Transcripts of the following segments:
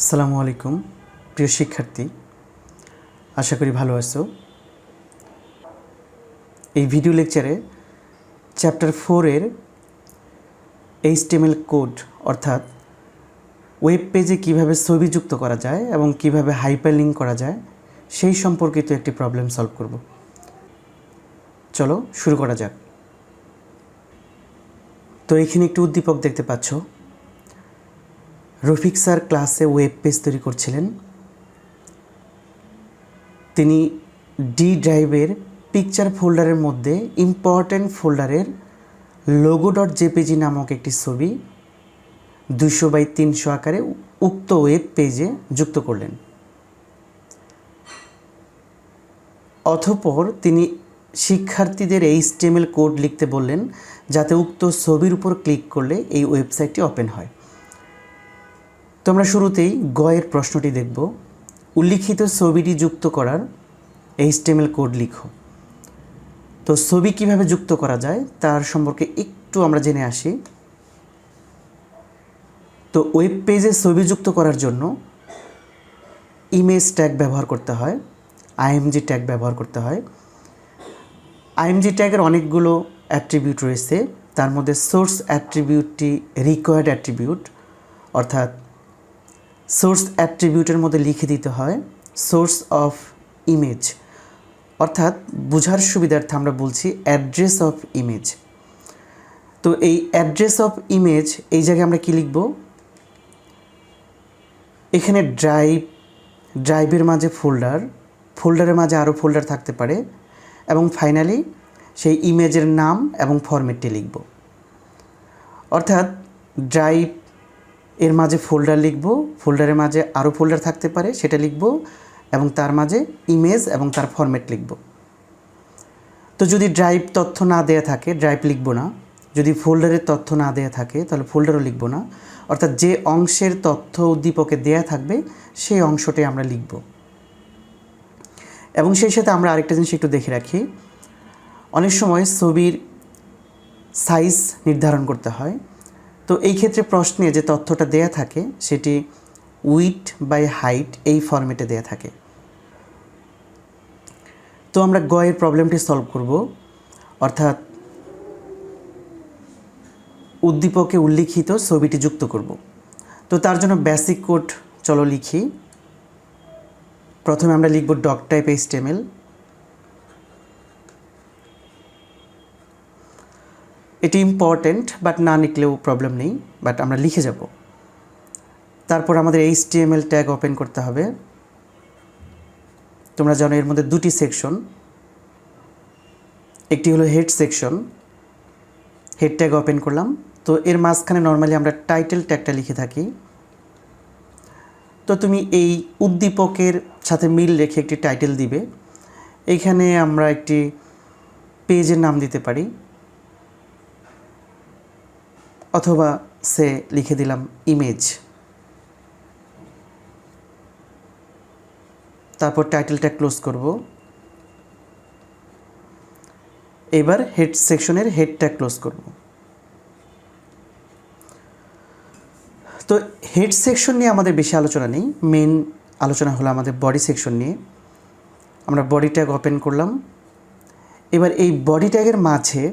আসসালামু আলাইকুম, প্রিয় শিক্ষার্থী। আশা করি ভালো আছো। এই ভিডিও লেকচারে চ্যাপ্টার ফোরের এইচটিএমএল কোড, অর্থাৎ ওয়েব পেজে কীভাবে ছবি যুক্ত করা যায় এবং কীভাবে হাইপারলিঙ্ক করা যায়, সেই সম্পর্কিত একটি প্রবলেম সলভ করব। চলো শুরু করা যাক। তো এখানে একটি উদ্দীপক দেখতে পাচ্ছ। রফিক স্যার ক্লাসে ওয়েব পেজ তৈরি করছিলেন। তিনি ডি ড্রাইভের পিকচার ফোল্ডারের মধ্যে ইম্পর্ট্যান্ট ফোল্ডারের লোগো ডট জেপিজি নামক একটি ছবি দুশো বাই তিনশো আকারে উক্ত ওয়েব পেজে যুক্ত করলেন। অথপর তিনি শিক্ষার্থীদের এই স্টেমেল কোড লিখতে বললেন, যাতে উক্ত ছবির উপর ক্লিক করলে এই ওয়েবসাইটটি ওপেন হয়। তো আমরা শুরুতেই গয়ের প্রশ্নটি দেখব। উল্লিখিত ছবিটি যুক্ত করার এইচটিএমএল কোড লিখো। তো ছবি কীভাবে যুক্ত করা যায় তার সম্পর্কে একটু আমরা জেনে আসি। তো ওয়েব পেজে ছবি যুক্ত করার জন্য ইমেজ ট্যাগ ব্যবহার করতে হয়, আইএমজি ট্যাগ ব্যবহার করতে হয়। আইএমজি ট্যাগের অনেকগুলো অ্যাট্রিবিউট রয়েছে, তার মধ্যে সোর্স অ্যাট্রিবিউটটি রিকোয়ার্ড অ্যাট্রিবিউট, অর্থাৎ সোর্স অ্যাট্রিবিউটের মধ্যে লিখে দিতে হয়, সোর্স অফ ইমেজ। অর্থাৎ বোঝার সুবিধার্থে আমরা বলছি অ্যাড্রেস অফ ইমেজ। তো এই অ্যাড্রেস অফ ইমেজ, এই জায়গায় আমরা কী লিখব? এখানে ড্রাইভ, ড্রাইভের মাঝে ফোল্ডার, ফোল্ডারের মাঝে আরও ফোল্ডার থাকতে পারে এবং ফাইনালি সেই ইমেজের নাম এবং ফরম্যাটটি লিখব। অর্থাৎ ড্রাইভ এর মাঝে ফোল্ডার লিখব ফোল্ডারের মাঝে আরও ফোল্ডার থাকতে পারে, সেটা লিখব এবং তার মাঝে ইমেজ এবং তার ফরম্যাট লিখব। তো যদি ড্রাইভ তথ্য না দেয়া থাকে ড্রাইভ লিখব না। যদি ফোল্ডারের তথ্য না দেয়া থাকে, তাহলে ফোল্ডারও লিখব না। অর্থাৎ যে অংশের তথ্য উদ্দীপকে দেয়া থাকবে, সেই অংশটাই আমরা লিখব। এবং সেই সাথে আমরা আরেকটা জিনিস একটু দেখে রাখি। অনেক সময় ছবির সাইজ নির্ধারণ করতে হয়। তো এই ক্ষেত্রে প্রশ্নে যে তথ্যটা দেয়া থাকে, সেটি উইথ বাই হাইট এই ফরম্যাটে দেয়া থাকে। তো আমরা গয়ের প্রবলেমটি সলভ করব। অর্থাৎ উদ্দীপকে উল্লিখিত ছবিটি যুক্ত করব। তো তার জন্য বেসিক কোড চলো লিখি। প্রথমে আমরা লিখব ডক টাইপ এইচটিএমএল এটি ইম্পর্টেন্ট বাট না লিখলেও প্রবলেম নেই বাট আমরা লিখে যাব। তারপর আমাদের এইচটিএমএল ট্যাগ ওপেন করতে হবে। তোমরা জানো এর মধ্যে দুটি সেকশন একটি হলো head section head tag open করলাম। তো এর মাঝখানে নর্মালি আমরা টাইটেল ট্যাগটা লিখে থাকি। তো তুমি এই উদ্দীপকের সাথে মিল রেখে একটি টাইটেল দিবে। এইখানে আমরা একটি পেজের নাম দিতে পারি। অথবা সে লিখে দিলাম ইমেজ তারপর টাইটেলটা ক্লোজ করব। এবার হেড সেকশনের হেডটা ক্লোজ করব। তো হেড সেকশন নিয়ে আমাদের বেশি আলোচনা নেই মেন আলোচনা হলো আমাদের বডি সেকশন নিয়ে। আমরা বডি ট্যাগ ওপেন করলাম। এবার এই বডি ট্যাগের মাঝে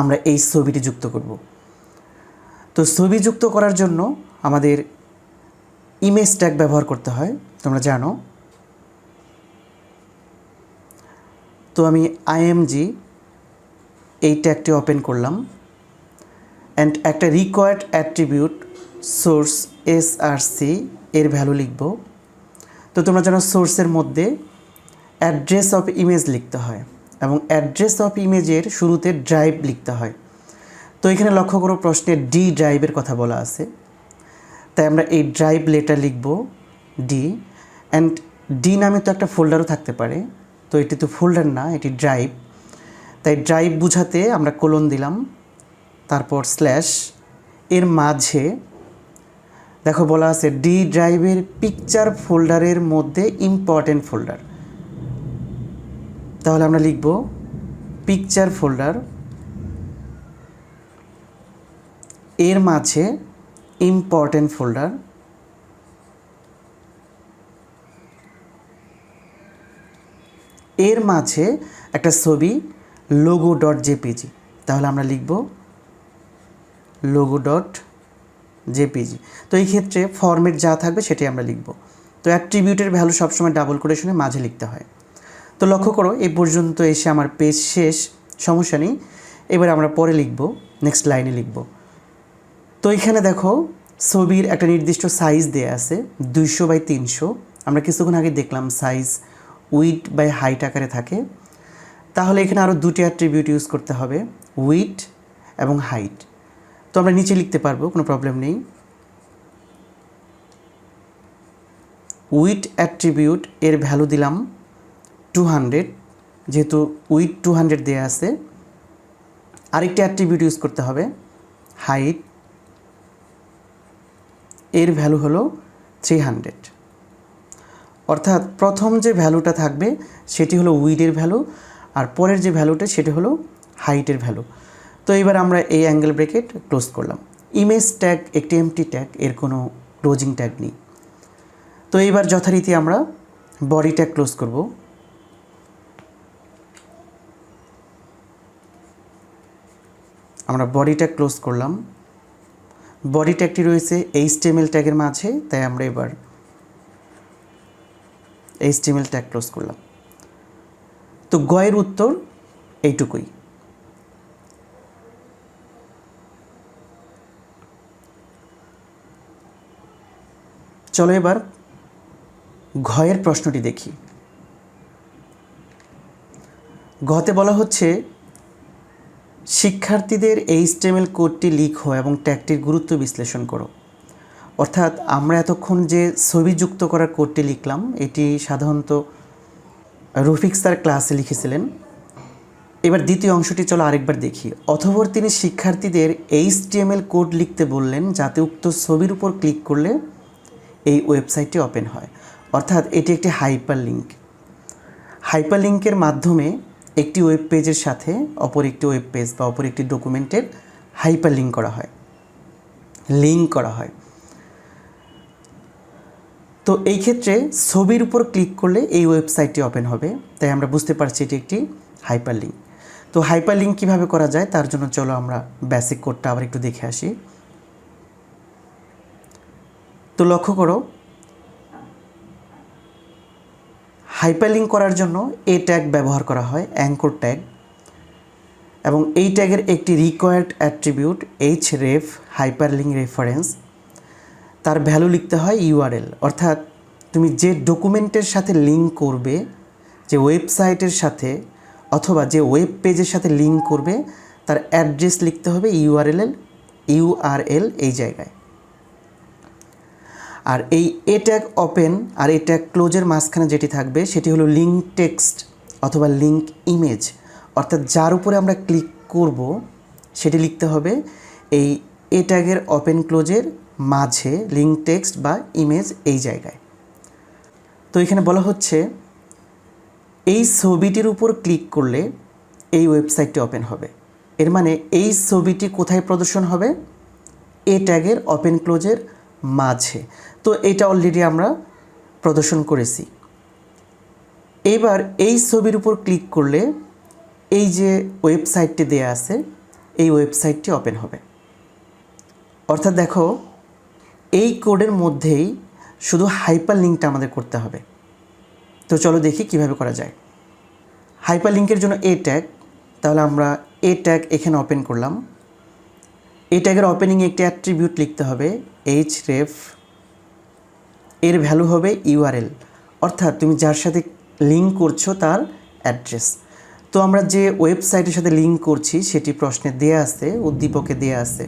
আমরা এই ছবিটি যুক্ত করব। তো ছবি যুক্ত করার জন্য আমাদের ইমেজ ট্যাগ ব্যবহার করতে হয়, তোমরা জানো। তো আমি আইএমজি এই ট্যাগটি ওপেন করলাম। অ্যান্ড একটা required attribute source S R C এর ভ্যালু লিখব। তো তোমরা জানো সোর্সের মধ্যে অ্যাড্রেস অফ ইমেজ লিখতে হয়। এবং অ্যাড্রেস অফ ইমেজের শুরুতে ড্রাইভ লিখতে হয়। তো এখানে লক্ষ্য করো প্রশ্নে ডি ড্রাইভের কথা বলা আছে। তাই আমরা এই ড্রাইভ লেটার লিখব ডি অ্যান্ড ডি নামে তো একটা ফোল্ডারও থাকতে পারে। তো এটি তো ফোল্ডার না, এটি ড্রাইভ তাই ড্রাইভ বুঝাতে আমরা কোলন দিলাম। তারপর স্ল্যাশ এর মাঝে দেখো বলা আছে ডি ড্রাইভের পিকচার ফোল্ডারের মধ্যে ইম্পর্টেন্ট ফোল্ডার তাহলে আমরা লিখব পিকচার ফোল্ডার এর মাঝে ইম্পর্টেন্ট ফোল্ডার এর মাঝে একটা ছবি লোগো ডট জেপিজি তাহলে আমরা লিখব লোগো ডট জেপিজি তো এই ক্ষেত্রে ফর্মেট যা থাকবে সেটাই আমরা লিখব। তো অ্যাট্রিবিউটের ভ্যালু সবসময় ডাবল কোটেশনের মাঝে লিখতে হয়। তো লক্ষ্য করো, এই পর্যন্ত এসে আমার পেজ শেষ, সমস্যা নেই। এবার আমরা পরে লিখব নেক্সট লাইনে লিখব। তো এখানে দেখো, ছবির একটা নির্দিষ্ট সাইজ দেয়া আছে, দুইশো বাই তিনশো। আমরা কিছুক্ষণ আগে দেখলাম সাইজ উইড বাই হাইট আকারে থাকে। তাহলে এখানে আরও দুটি অ্যাট্রিবিউট ইউজ করতে হবে উইড এবং হাইট তো আমরা নিচে লিখতে পারব, কোনো প্রবলেম নেই। উইড অ্যাট্রিবিউট এর ভ্যালু দিলাম টু হান্ড্রেড যেহেতু উইড টু হান্ড্রেড দেওয়া আছে, আরেকটি অ্যাট্রিবিউট ইউজ করতে হবে হাইট এর ভ্যালু হলো থ্রি হান্ড্রেড অর্থাৎ প্রথম যে ভ্যালুটা থাকবে, সেটি হলো উইডের ভ্যালু আর পরের যে ভ্যালুটা সেটি হলো হাইটের ভ্যালু তো এবার আমরা এই অ্যাঙ্গেল ব্রেকেট ক্লোজ করলাম। ইমেজ ট্যাগ একটি এমটি ট্যাগ এর কোনো ক্লোজিং ট্যাগ নেই। তো এইবার যথারীতি আমরা বডি ট্যাগ ক্লোজ করব। আমরা বডি ট্যাগ ক্লোজ করলাম। বডি ট্যাগটি রয়েছে এইচটিএমএল ট্যাগের মাঝে, তাই আমরা এবার এইচটিএমএল ট্যাগ ক্লোজ করলাম। তো গয়ের উত্তর এইটুকুই। চলো এবার ঘয়ের প্রশ্নটি দেখি। গতে বলা হচ্ছে শিক্ষার্থীদের এইচটিএমএল কোডটি লিখো এবং ট্যাগটির গুরুত্ব বিশ্লেষণ করো। অর্থাৎ আমরা এতক্ষণ যে ছবি যুক্ত করার কোডটি লিখলাম, এটি সাধারণত রফিক স্যার ক্লাসে লিখেছিলেন। এবার দ্বিতীয় অংশটি চলো আরেকবার দেখি। অথবর তিনি শিক্ষার্থীদের এইচটিএমএল কোড লিখতে বললেন, যাতে উক্ত ছবির উপর ক্লিক করলে এই ওয়েবসাইটটি ওপেন হয়। অর্থাৎ এটি একটি হাইপার লিঙ্ক হাইপার লিঙ্কের মাধ্যমে একটি ওয়েব পেজের সাথে অপর একটি ওয়েব পেজ বা অপর একটি ডকুমেন্টের হাইপার লিঙ্ক করা হয়। লিঙ্ক করা হয়। তো এই ক্ষেত্রে ছবির উপর ক্লিক করলে এই ওয়েবসাইটটি ওপেন হবে। তাই আমরা বুঝতে পারছি এটি একটি হাইপার লিঙ্ক তো হাইপার লিঙ্ক কীভাবে করা যায় তার জন্য চলো আমরা বেসিক কোডটা আবার একটু দেখে আসি। তো লক্ষ্য করো হাইপারলিঙ্ক করার জন্য এ ট্যাগ ব্যবহার করা হয়, অ্যাঙ্কর ট্যাগ। এবং এই ট্যাগের একটি required attribute H ref hyperlink reference তার ভ্যালু লিখতে হয় ইউআরএল অর্থাৎ তুমি যে ডকুমেন্টের সাথে লিঙ্ক করবে, যে ওয়েবসাইটের সাথে, অথবা যে ওয়েব পেজের সাথে লিঙ্ক করবে, তার অ্যাড্রেস লিখতে হবে ইউআরএল ইউআরএল এই জায়গায়। আর এই এ ট্যাগ ওপেন আর এ ট্যাগ ক্লোজের মাঝখানে যেটি থাকবে, সেটি হলো লিঙ্ক টেক্সট অথবা লিঙ্ক ইমেজ অর্থাৎ যার উপরে আমরা ক্লিক করব, সেটি লিখতে হবে এই এ ট্যাগের ওপেন ক্লোজের মাঝে লিঙ্ক টেক্সট বা ইমেজ এই জায়গায়। তো এখানে বলা হচ্ছে, এই ছবিটির উপর ক্লিক করলে এই ওয়েবসাইটটি ওপেন হবে। এর মানে এই ছবিটি কোথায় প্রদর্শন হবে? এ ট্যাগের ওপেন ক্লোজের মাঝে। তো এটা অলরেডি আমরা প্রদর্শন করেছি। এবার এই ছবির উপর ক্লিক করলে এই যে ওয়েবসাইটটি দেয়া আছে, এই ওয়েবসাইটটি ওপেন হবে। অর্থাৎ দেখো, এই কোডের মধ্যেই শুধু হাইপার লিঙ্কটা আমাদের করতে হবে। তো চলো দেখি কীভাবে করা যায়। হাইপার লিঙ্কের জন্য এ ট্যাগ তাহলে আমরা এ ট্যাগ এখানে ওপেন করলাম। এ ট্যাগের ওপেনিংয়ে একটি অ্যাট্রিবিউট লিখতে হবে। এইচ রেফ এর ভ্যালু হবে ইউআরএল অর্থাৎ তুমি যার সাথে লিঙ্ক করছ তার অ্যাড্রেস তো আমরা যে ওয়েবসাইটের সাথে লিঙ্ক করছি, সেটি প্রশ্নে দেয়া আছে, উদ্দীপকে দেয়া আছে।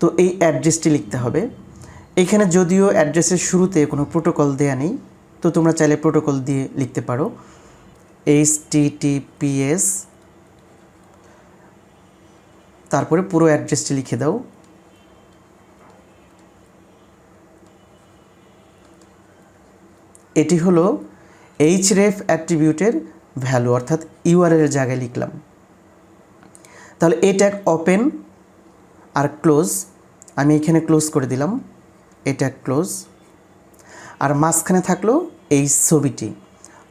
তো এই অ্যাড্রেসটি লিখতে হবে। এখানে যদিও অ্যাড্রেসের শুরুতে কোনো প্রোটোকল দেয়া নেই, তো তোমরা চাইলে প্রোটোকল দিয়ে লিখতে পারো। এইচ টিটিপিএস তারপরে পুরো অ্যাড্রেসটি লিখে দাও। এটি হলো এইচ রেফ অ্যাট্রিবিউটের ভ্যালু অর্থাৎ ইউআরএল জায়গায় লিখলাম। তাহলে এ ট্যাগ ওপেন আর ক্লোজ আমি এখানে ক্লোজ করে দিলাম এ ট্যাগ ক্লোজ আর মাঝখানে থাকল এই ছবিটি,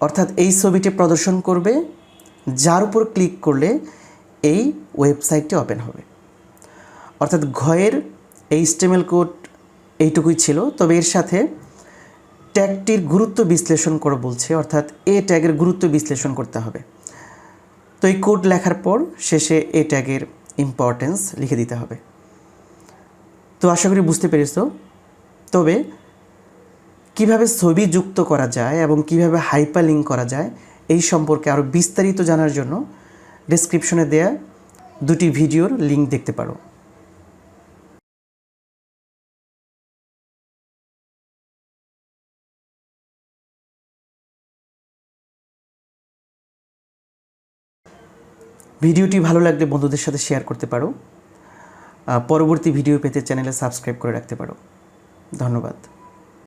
অর্থাৎ এই ছবিটি প্রদর্শন করবে, যার উপর ক্লিক করলে এই ওয়েবসাইটটি ওপেন হবে। অর্থাৎ ঘয়ের এই স্টেমেল কোড এইটুকুই ছিল, তবে এর সাথে ট্যাগটির গুরুত্ব বিশ্লেষণ করে বলছে, অর্থাৎ এ ট্যাগের গুরুত্ব বিশ্লেষণ করতে হবে। তো এই কোড লেখার পর শেষে এ ট্যাগের ইম্পর্টেন্স লিখে দিতে হবে। তো আশা করি বুঝতে পেরেছ। তবে কীভাবে ছবি যুক্ত করা যায় এবং কীভাবে হাইপার লিঙ্ক করা যায়, এই সম্পর্কে আরও বিস্তারিত জানার জন্য ডেসক্রিপশনে দেয়া দুটি ভিডিওর লিঙ্ক দেখতে পারো। ভিডিওটি ভালো লাগলে বন্ধুদের সাথে শেয়ার করতে পারো। পরবর্তী ভিডিও পেতে চ্যানেলে সাবস্ক্রাইব করে রাখতে পারো। ধন্যবাদ।